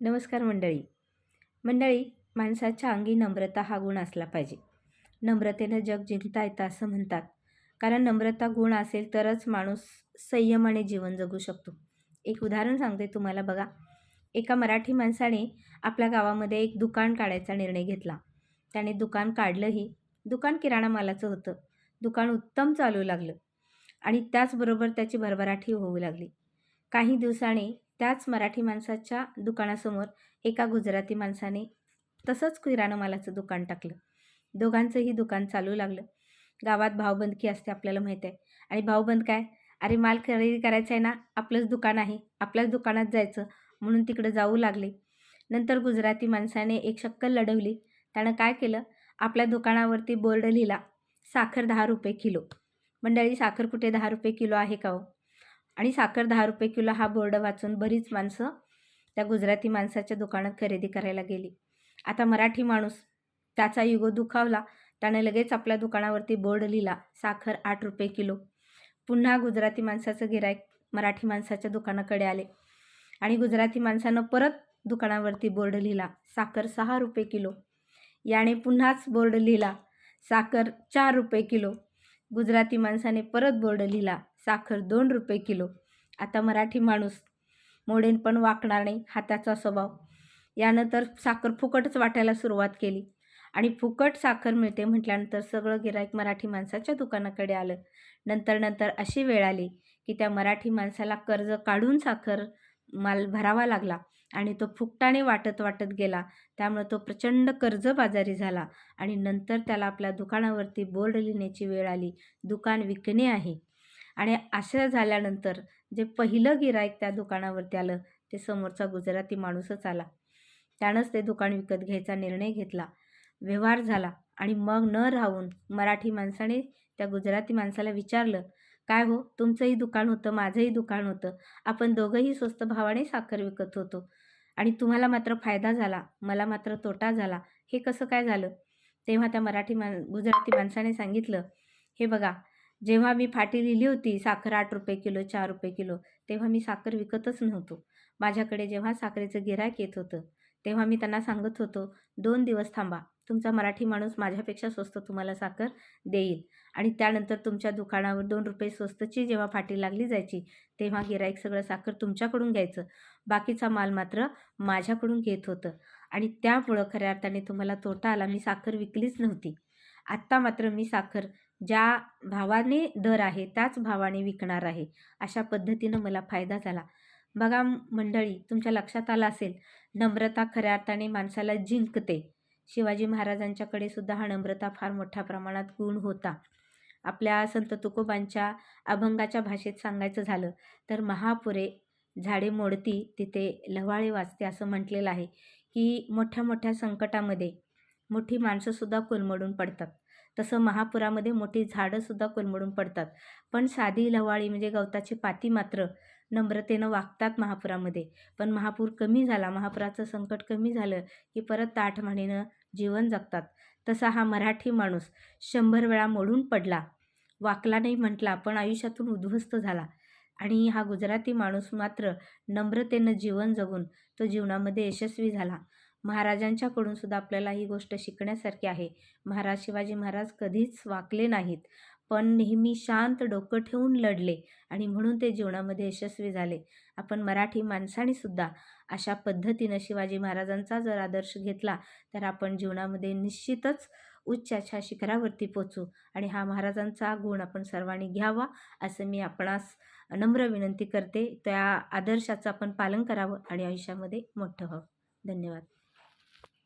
नमस्कार मंडळी. मंडळी माणसाच्या अंगी नम्रता हा गुण असला पाहिजे. नम्रतेनं जग जिंकता येतं असं म्हणतात. कारण नम्रता गुण असेल तरच माणूस संयमाने जीवन जगू शकतो. एक उदाहरण सांगते तुम्हाला बघा. एका मराठी माणसाने आपल्या गावामध्ये एक दुकान काढायचा निर्णय घेतला. त्याने दुकान काढलंही. दुकान किराणा मालाचं होतं. दुकान उत्तम चालू लागलं. आणि त्याचबरोबर त्याची भरभराटी होऊ लागली. काही दिवसांनी त्याच मराठी माणसाच्या दुकानासमोर एका गुजराती माणसाने तसंच किराणा मालाचं दुकान टाकलं. दोघांचंही दुकान चालू लागलं. गावात भावबंदकी असते आपल्याला माहीत आहे. आणि भावबंद काय? अरे माल खरेदी करायचा आहे ना आपलंच दुकान आहे. आपल्याच दुकानात जायचं म्हणून तिकडं जाऊ लागले. नंतर गुजराती माणसाने एक शक्कल लढवली. त्यानं काय केलं? आपल्या दुकानावरती बोर्ड लिहिला साखर दहा रुपये किलो. मंडळी साखर कुठे दहा रुपये किलो आहे का हो? आणि साखर दहा रुपये किलो हा बोर्ड वाचून बरीच माणसं त्या गुजराती माणसाच्या दुकानात खरेदी करायला गेली. आता मराठी माणूस त्याचा युगो दुखावला त्याने लगेच आपल्या दुकानावरती बोर्ड लिहिला साखर आठ रुपये किलो. पुन्हा गुजराती माणसाचं गिरायक मराठी माणसाच्या दुकानाकडे आले. आणि गुजराती माणसानं परत दुकानावरती बोर्ड लिहिला साखर सहा रुपये किलो. याने पुन्हाच बोर्ड लिहिला साखर चार रुपये किलो. गुजराती माणसाने परत बोर्ड लिहिला साखर दोन रुपये किलो. आता मराठी माणूस मोडेन पण वाकणार नाही हा त्याचा स्वभाव. यानं तर साखर फुकटच वाटायला सुरुवात केली. आणि फुकट साखर मिळते म्हटल्यानंतर सगळं गिराईक मराठी माणसाच्या दुकानाकडे आलं. नंतर नंतर अशी वेळ आली की त्या मराठी माणसाला कर्ज काढून साखर माल भरावा लागला आणि तो फुकटाने वाटत वाटत गेला. त्यामुळे तो प्रचंड कर्जबाजारी झाला आणि नंतर त्याला आपल्या दुकानावरती बोर्ड लिहिण्याची वेळ आली. दुकान विकणे आहे. आणि असं झाल्यानंतर जे पहिलं गिरायक त्या दुकानावरती आलं ते समोरचा गुजराती माणूसच आला. त्यानंच ते दुकान विकत घ्यायचा निर्णय घेतला. व्यवहार झाला आणि मग न राहून मराठी माणसाने त्या गुजराती माणसाला विचारलं काय हो तुमचंही दुकान होतं माझंही दुकान होतं. आपण दोघंही स्वस्त भावाने साखर विकत होतो. आणि तुम्हाला मात्र फायदा झाला मला मात्र तोटा झाला. हे कसं काय झालं? तेव्हा त्या मराठी माण गुजराती माणसाने सांगितलं हे बघा जेव्हा मी फाटी लिहिली होती साखर आठ रुपये किलो चार रुपये किलो तेव्हा मी साखर विकतच नव्हतो. माझ्याकडे जेव्हा साखरेचं गिरायक येत होतं तेव्हा मी त्यांना सांगत होतो दोन दिवस थांबा तुमचा मराठी माणूस माझ्यापेक्षा स्वस्त तुम्हाला साखर देईल आणि त्यानंतर तुमच्या दुकानावर दोन रुपये स्वस्तची जेव्हा फाटी लागली जायची तेव्हा गिराईक सगळं साखर तुमच्याकडून घ्यायचं. बाकीचा माल मात्र माझ्याकडून घेत होतं आणि त्यामुळं खऱ्या अर्थाने तुम्हाला तोटा आला मी साखर विकलीच नव्हती. आत्ता मात्र मी साखर ज्या भावाने दर आहे त्याच भावाने विकणार आहे. अशा पद्धतीनं मला फायदा झाला. बघा मंडळी तुमच्या लक्षात आलं असेल नम्रता खऱ्या अर्थाने माणसाला जिंकते. शिवाजी महाराजांच्याकडे सुद्धा हा नम्रता फार मोठ्या प्रमाणात गुण होता. आपल्या संत तुकोबांच्या अभंगाच्या भाषेत सांगायचं झालं तर महापुरे झाडे मोडती तिथे लवाळे वाचते असं म्हटलेलं आहे की मोठ्या मोठ्या संकटामध्ये मोठी माणसंसुद्धा कोलमडून पडतात. तसं महापुरामध्ये मोठी झाडंसुद्धा कोलमडून पडतात. पण साधी लवाळी म्हणजे गवताची पाती मात्र नम्रतेनं वागतात महापुरामध्ये. पण महापूर कमी झाला महापुराचं संकट कमी झालं की परत ताठमानेनं जीवन जगतात. तसा हा मराठी माणूस शंभर वेळा मोडून पडला. वाकला नाही म्हटला पण आयुष्यातून उद्ध्वस्त झाला. आणि हा गुजराती माणूस मात्र नम्रतेनं जीवन जगून तो जीवनामध्ये यशस्वी झाला. महाराजांच्याकडून सुद्धा आपल्याला ही गोष्ट शिकण्यासारखी आहे. महाराज शिवाजी महाराज कधीच वाकले नाहीत पण नेहमी शांत डोकं ठेवून लढले आणि म्हणून ते जीवनामध्ये यशस्वी झाले. आपण मराठी माणसाने सुद्धा अशा पद्धतीनं शिवाजी महाराजांचा जर आदर्श घेतला तर आपण जीवनामध्ये निश्चितच उच्चाच्या शिखरावरती पोचू आणि हा महाराजांचा गुण आपण सर्वांनी घ्यावा असं मी आपणास नम्र विनंती करते. त्या आदर्शाचं आपण पालन करावं आणि आयुष्यामध्ये मोठं व्हावं. धन्यवाद.